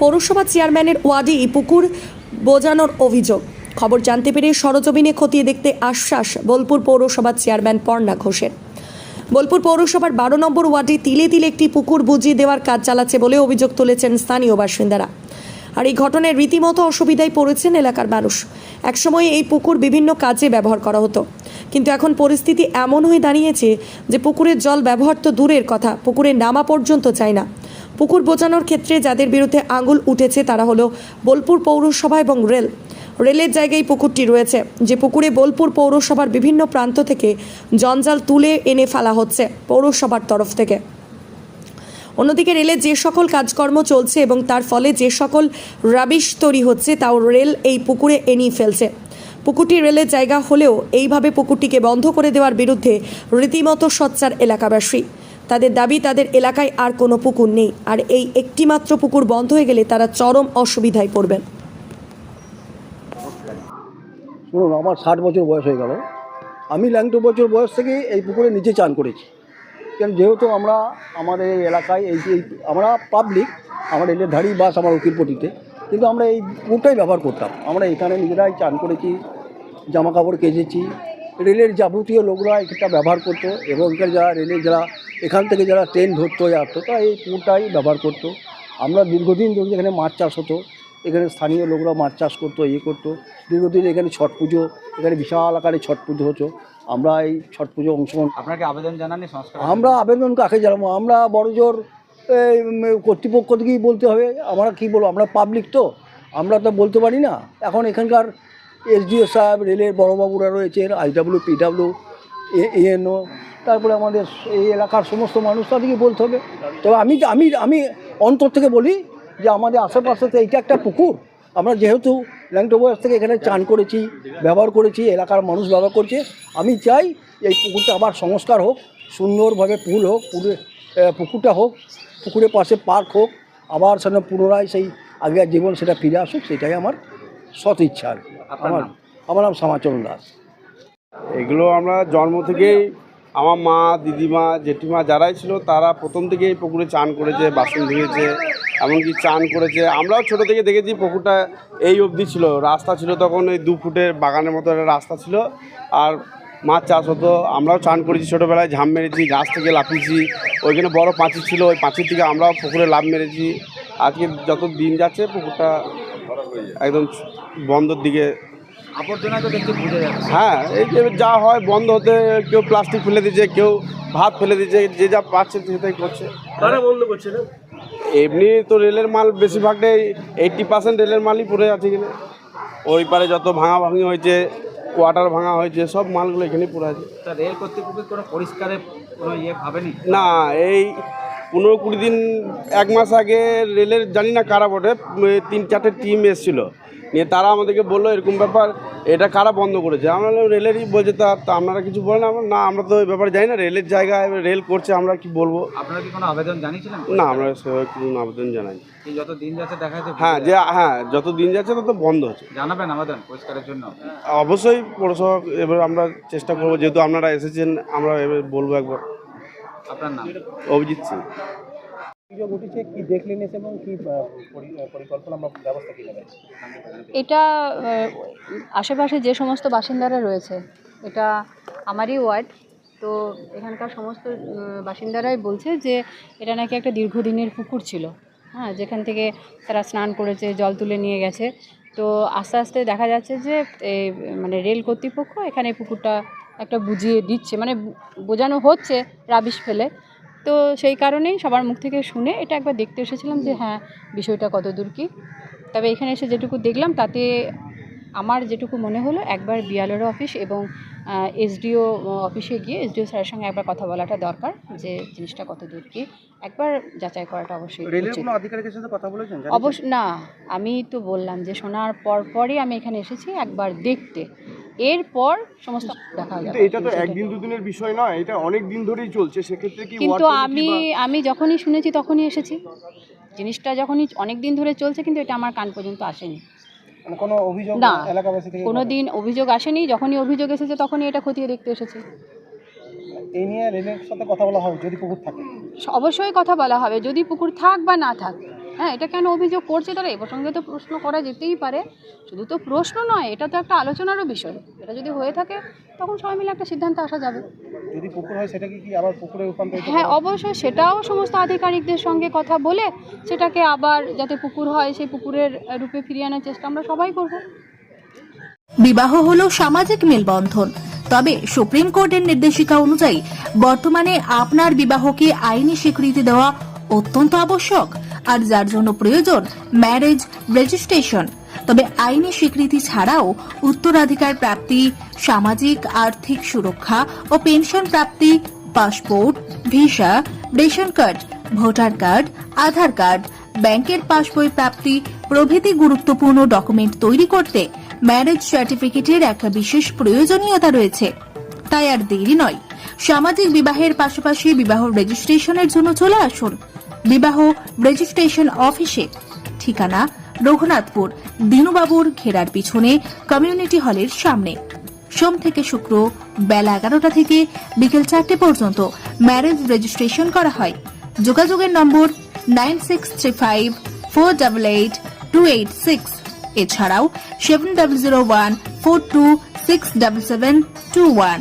পৌরসভা চেয়ারম্যানের ওয়ার্ডে পুকুর বোজানোর অভিযোগ। খবর জানতে পেরে সরজমিনে খতিয়ে দেখতে আশ্বাস বোলপুর পৌরসভার চেয়ারম্যান পর্ণা ঘোষের। বোলপুর পৌরসভার বারো নম্বর ওয়ার্ডে তিলে তিলে একটি পুকুর বুঝিয়ে দেওয়ার কাজ চালাচ্ছে বলে অভিযোগ তুলেছেন স্থানীয় বাসিন্দারা। আর এই ঘটনায় রীতিমতো অসুবিধায় পড়েছেন এলাকার মানুষ। একসময় এই পুকুর বিভিন্ন কাজে ব্যবহার করা হতো। কিন্তু এখন পরিস্থিতি এমন হয়ে দাঁড়িয়েছে যে পুকুরের জল ব্যবহার তো দূরের কথা পুকুরে নামা পর্যন্ত চায় না। পুকুর বোঝানোর ক্ষেত্রে যাদের বিরুদ্ধে আঙুল উঠেছে তারা হলো বোলপুর পৌরসভা এবং রেল। রেলের জায়গায় পুকুরটি রয়েছে, যে পুকুরে বোলপুর পৌরসভার বিভিন্ন প্রান্ত থেকে জঞ্জাল তুলে এনে ফেলা হচ্ছে পৌরসভার তরফ থেকে। অন্যদিকে রেলের যে সকল কাজকর্ম চলছে এবং তার ফলে যে সকল রাবিশ তৈরি হচ্ছে তাও রেল এই পুকুরে এনিয়ে ফেলছে। পুকুরটি রেলের জায়গা হলেও এইভাবে পুকুরটিকে বন্ধ করে দেওয়ার বিরুদ্ধে রীতিমতো সচ্চার এলাকাবাসী। তাদের দাবি, তাদের এলাকায় আর কোনো পুকুর নেই। আর এই একটিমাত্র পুকুর বন্ধ হয়ে গেলে তারা চরম অসুবিধায় পড়বেন। শুনুন, আমার ষাট বছর বয়স হয়ে গেল। আমি ল্যাংটো বছর বয়স থেকে এই পুকুরে নিচে চান করেছি। কেন, যেহেতু আমরা, আমাদের এই এলাকায় এই এই, আমরা পাবলিক আমার রেলের ধাড়ি বাস আমার উকিলপটিতে কিন্তু আমরা এই পুকুরটাই ব্যবহার করতাম। আমরা এখানে নিজেরাই চান করেছি জামা কাপড় কেচেছি রেলের যাবতীয় লোকরা এটা ব্যবহার করতো এবং এখানে যারা রেলের যারা এখান থেকে যারা ট্রেন ধরতো আসতো তারা এই পুকুরটাই ব্যবহার করতো। আমরা দীর্ঘদিন ধরে এখানে মাছ চাষ হতো এখানে স্থানীয় লোকরা মাছ চাষ করতো ইয়ে করতো। দীর্ঘদিন এখানে ছট পুজো এখানে বিশাল আকারে ছট পুজো হতো। আমরা এই ছট পুজো অংশগ্রহণ আপনাকে আবেদন সংস্কার আমরা আবেদন কাকে জানাব? আমরা বড় জোর এই, উম, কর্তৃপক্ষ থেকেই বলতে হবে। আমরা কী বলব? আমরা পাবলিক তো আমরা তো বলতে পারি না। এখন এখানকার এসডিও সাহেব, রেলের বড়বাবুরা রয়েছেন, আইডাব্লিউ, পিডাব্লিউ এএনও, তারপরে আমাদের এই এলাকার সমস্ত মানুষ তাদেরকে বলতে হবে তবে আমি আমি আমি অন্তর থেকে বলি যে আমাদের আশেপাশে তো এইটা একটা পুকুর আমরা যেহেতু ল্যাংটো বয়স থেকে এখানে চান করেছি, ব্যবহার করেছি, এলাকার মানুষ ব্যবহার করছে, আমি চাই এই পুকুরটা আবার সংস্কার হোক, সুন্দরভাবে পুল হোক, পুকুরে পুকুরটা হোক, পুকুরের পাশে পার্ক হোক, আবার সেখানে পুনরায় সেই আগের জীবন সেটা ফিরে আসুক, সেটাই আমার সৎ ইচ্ছা আর কি। আপনার আমার নাম? আমার নাম শ্যামাচরণ দাস। এগুলো আমরা জন্ম থেকেই আমার মা দিদিমা জেঠিমা যারাই ছিল তারা প্রথম থেকেই পুকুরে চান করেছে বাসন ধুয়েছে এমনকি চান করেছে। আমরাও ছোট থেকে দেখেছি পুকুরটা এই অবধি ছিল। রাস্তা ছিল তখন এই দু ফুটের বাগানের মতো একটা রাস্তা ছিল। আর মাছ চাষ হতো। আমরাও চান করেছি ছোটোবেলায় ঝাম মেরেছি গাছ থেকে লাফিয়েছি। ওইখানে বড় পাঁচির ছিল ওই পাঁচির থেকে আমরাও পুকুরে লাভ মেরেছি। আজকে যত দিন যাচ্ছে পুকুরটা একদম বন্ধর দিকে। হ্যাঁ এই যে যা হয় বন্ধ হতে কেউ প্লাস্টিক ফেলে দিচ্ছে কেউ ভাত ফেলে দিচ্ছে যে যা পাচ্ছে সেটাই করছে। কারা বন্ধ করছে না এমনি তো রেলের মাল বেশিরভাগটাই এইটটি পার্সেন্ট রেলের মালই পড়ে আছে কিনা ওই পারে যত ভাঙা ভাঙি হয়েছে কোয়ার্টার ভাঙা হয়েছে সব মালগুলো এখানেই পড়ে আছে। তা রেল কর্তৃপক্ষ কোনো কোনো ইয়ে ভাবেনি? না এই পনেরো কুড়ি দিন এক মাস আগে রেলের জানি না কারা বটে তিন চারটে টিম এসেছিল। নিয়ে তারা আমাদেরকে বলল এরকম ব্যাপার এটা কারা বন্ধ করেছে? আমরা রেলেরই বলছে তা তা আপনারা কিছু বলেন আমরা না আমরা তো এই ব্যাপারে জানি না রেলের জায়গায় রেল করছে আমরা কি বলব? আপনারা কি কোনো আবেদন জানিয়েছিলেন? না আমরা সেভাবে কোনো আবেদন জানাই যত দিন যাচ্ছে দেখা যাচ্ছে হ্যাঁ যে হ্যাঁ যত দিন যাচ্ছে তত বন্ধ হচ্ছে। জানাবেন আবেদন পরিষ্কারের জন্য? অবশ্যই পৌরসভা এবার আমরা চেষ্টা করব যেহেতু আপনারা এসেছেন আমরা এবার বলব একবার। আপনার নাম? অভিজিৎ সিং। এটা আশেপাশে যে সমস্ত বাসিন্দারা রয়েছে এটা আমারই ওয়ার্ড। তো এখানকার সমস্ত বাসিন্দারাই বলছে যে এটা নাকি একটা দীর্ঘদিনের পুকুর ছিল। হ্যাঁ যেখান থেকে তারা স্নান করেছে জল তুলে নিয়ে গেছে। তো আস্তে আস্তে দেখা যাচ্ছে যে এই, মানে রেল কর্তৃপক্ষ এখানে এই পুকুরটা একটা বুঝিয়ে দিচ্ছে মানে বোঝানো হচ্ছে রাবিশ ফেলে। তো সেই কারণেই সবার মুখ থেকে শুনে এটা একবার দেখতে এসেছিলাম যে হ্যাঁ বিষয়টা কত দূর কী। তবে এখানে এসে যেটুকু দেখলাম তাতে আমার যেটুকু মনে হলো একবার বিয়ালোর অফিস এবং এসডিও অফিসে গিয়ে এসডিও স্যারের সঙ্গে একবার কথা বলাটা দরকার যে জিনিসটা কত দূর কি। একবার যাচাই করাটা অবশ্যই অবশ্য না আমি তো বললাম যে শোনার পর পরই আমি এখানে এসেছি একবার দেখতে। এরপর সমস্ত দেখা যাবে। এটা তো একদিন দুদিনের বিষয় নয় এটা অনেক দিন ধরেই চলছে সেক্ষেত্রে কি কিন্তু আমি আমি যখনই শুনেছি তখনই এসেছি। জিনিসটা যখনই অনেক দিন ধরে চলছে কিন্তু এটা আমার কান পর্যন্ত আসেনি। মানে কোনো অভিযোগ না এলাকাবাসী থেকে কোনো দিন অভিযোগ আসেনি যখনই অভিযোগ এসেছে তখনই এটা খতিয়ে দেখতে এসেছে। এই নিয়ে রেলের সাথে কথা বলা হবে যদি পুকুর থাকে। অবশ্যই কথা বলা হবে যদি পুকুর থাক বা না থাক। হ্যাঁ এটা কেন অভিযোগ করছে? তারা এ প্রসঙ্গে তো প্রশ্ন করা যেতেই পারে। শুধু তো প্রশ্ন নয় এটা তো একটা আলোচনারও বিষয়। এটা যদি হয়ে থাকে তখন সবাই মিলে একটা সিদ্ধান্তে আসা যাবে। যদি পুকুর হয় সেটাকে কি আবার পুকুরে রূপান্তরিত হ্যাঁ অবশ্যই সেটাও সমস্ত আধিকারিকদের সঙ্গে কথা বলে সেটাকে আবার যাতে পুকুর হয় সেই পুকুরের রূপে ফিরিয়ে আনার চেষ্টা আমরা সবাই করব। বিবাহ হলো সামাজিক মেলবন্ধন। তবে সুপ্রিম কোর্টের নির্দেশিকা অনুযায়ী বর্তমানে আপনার বিবাহকে আইনি স্বীকৃতি দেওয়া অত্যন্ত আবশ্যক। আর যার জন্য প্রয়োজন ম্যারেজ রেজিস্ট্রেশন তবে আইনি স্বীকৃতি ছাড়াও উত্তরাধিকার প্রাপ্তি, সামাজিক আর্থিক সুরক্ষা ও পেনশন প্রাপ্তি, passport, visa, ration card, voter card, Aadhaar card, ব্যাংকের পাসবই প্রাপ্তি, প্রভৃতি গুরুত্বপূর্ণ ডকুমেন্ট তৈরি করতে ম্যারেজ সার্টিফিকেটের একটা বিশেষ প্রয়োজনীয়তা রয়েছে। তাই আর দেরি নয়। সামাজিক বিবাহের পাশাপাশি বিবাহ রেজিস্ট্রেশনের জন্য চলে আসুন। বিবাহ রেজিস্ট্রেশন অফিসে ঠিকানা রঘুনাথপুর, দিনুবাবুর ঘেরার পিছনে কমিউনিটি হলের সামনে। সোম থেকে শুক্র বেলা এগারোটা থেকে বিকেল চারটে পর্যন্ত ম্যারেজ রেজিস্ট্রেশন করা হয়। যোগাযোগের নম্বর nine six three five four double eight two eight six এছাড়াও seven double zero one four two six double seven two one